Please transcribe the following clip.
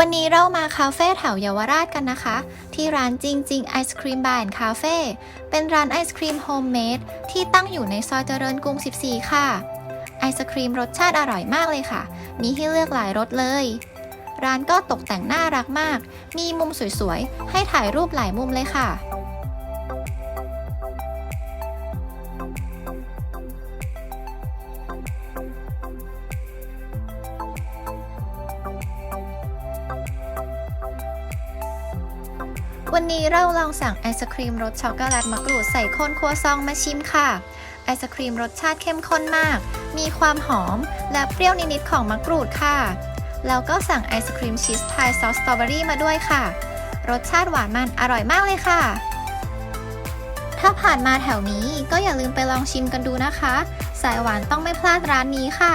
วันนี้เรามาคาเฟ่แถวเยาวราชกันนะคะ ที่ร้านจริงจริงไอศครีมบาร์คาเฟ่เป็นร้านไอศครีมโฮมเมดที่ตั้งอยู่ในซอยเจริญกรุง 14 ค่ะ ไอศครีมรสชาติอร่อยมากเลยค่ะ มีให้เลือกหลายรสเลย ร้านก็ตกแต่งน่ารักมาก มีมุมสวยๆ ให้ถ่ายรูปหลายมุมเลยค่ะ วันนี้เราลองสั่งไอศครีมรสช็อกโกแลตมะกรูดใส่โคนครัวซองมาชิมค่ะ ไอศครีมรสชาติเข้มข้นมาก มีความหอมและเปรี้ยวนิดๆของมะกรูดค่ะ แล้วก็สั่งไอศครีมชีสพายซอสสตรอเบอรี่มาด้วยค่ะ รสชาติหวานมันอร่อยมากเลยค่ะ ถ้าผ่านมาแถวนี้ก็อย่าลืมไปลองชิมกันดูนะคะ สายหวานต้องไม่พลาดร้านนี้ค่ะ